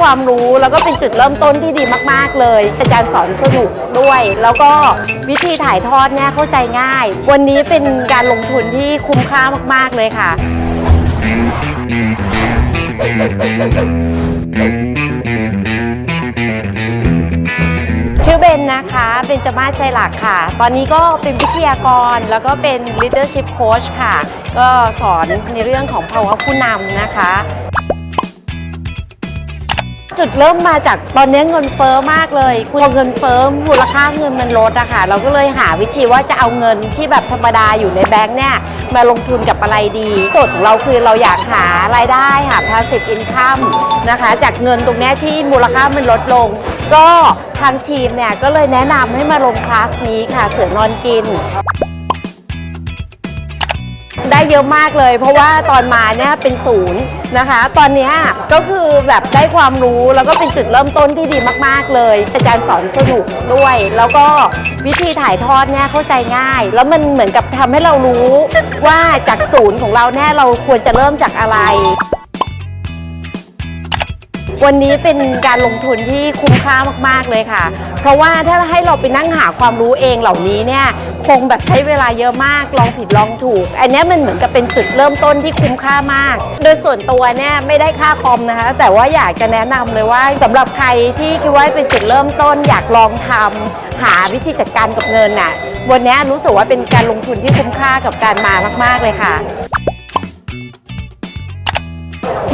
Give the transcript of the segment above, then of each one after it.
ความรู้แล้วก็เป็นจุดเริ่มต้นที่ดีมาก ๆ เลย อาจารย์สอนสนุกด้วย แล้วก็วิธีถ่ายทอดเนี่ยเข้าใจง่าย วันนี้เป็นการลงทุนที่คุ้มค่ามาก ๆ เลยค่ะ ชื่อเบนนะคะเป็นจมาศใจหลักค่ะ ตอนนี้ก็เป็นวิทยากรแล้วก็เป็น leadership coach ค่ะ ก็สอนในเรื่องของภาวะผู้นำนะคะ จุดเริ่มมาจากตอนนี้เงินเฟ้อมากเลยพอเงินเฟ้อมูลค่าเงินมันลดอะค่ะเราก็เลยหาวิธีว่าจะเอาเงินที่แบบธรรมดาอยู่ในแบงค์เนี่ยมาลงทุนกับอะไรดีโจทย์ของเราคือเราอยากหารายได้หา passive income นะคะ จากเงินตรงเนี้ยที่มูลค่ามันลดลง ก็ทางทีมเนี่ยก็เลยแนะนำให้มาลงคลาสนี้ค่ะเสือนอนกิน ได้เยอะมากเลย เพราะว่าตอนมาเนี่ยเป็นศูนย์นะคะ ตอนนี้ก็คือแบบได้ความรู้แล้วก็เป็นจุดเริ่มต้นที่ดีมาก ๆ เลยอาจารย์สอนสนุกด้วย แล้วก็วิธีถ่ายทอดเนี่ยเข้าใจง่าย แล้วมันเหมือนกับทำให้เรารู้ว่าจากศูนย์ของเราแน่เราควรจะเริ่มจากอะไร วันนี้เป็นการลงทุนที่คุ้มค่ามากๆเลยค่ะ เพราะว่าถ้าให้เราไปนั่งหาความรู้เองเหล่านี้เนี่ยคงแบบใช้เวลาเยอะมากลองผิดลองถูก อันนี้มันเหมือนกับเป็นจุดเริ่มต้นที่คุ้มค่ามาก โดยส่วนตัวเนี่ยไม่ได้ค่าคอมนะคะ แต่ว่าอยากจะแนะนำเลยว่าสำหรับใครที่คิดว่าเป็นจุดเริ่มต้น อยากลองทำหาวิธีจัดการกับเงินน่ะวันนี้รู้สึกว่าเป็นการลงทุนที่คุ้มค่ากับการมามาก ๆเลยค่ะ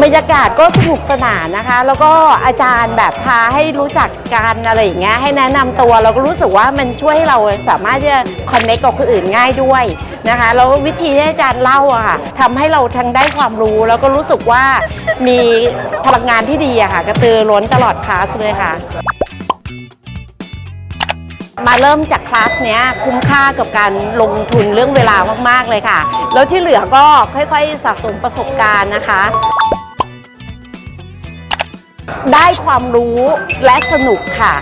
บรรยากาศก็สนุกสนานนะคะ แล้วก็อาจารย์แบบพาให้รู้จักกันอะไรอย่างเงี้ยให้แนะนำตัวเราก็รู้สึกว่ามันช่วยให้เราสามารถที่จะคอนเนคกับคนอื่นง่ายด้วยนะคะแล้ววิธีที่อาจารย์เล่าอะค่ะทำให้เราทั้งได้ความรู้แล้วก็รู้สึกว่ามีพลังงานที่ดีอะค่ะกระตือร้นตลอดคลาสเลยค่ะมาเริ่มจากคลาสเนี้ยคุ้มค่ากับการลงทุนเรื่องเวลามาก ๆ เลยค่ะ แล้วที่เหลือก็ค่อย ๆ สะสมประสบการณ์นะคะ ได้ความรู้และสนุกค่ะ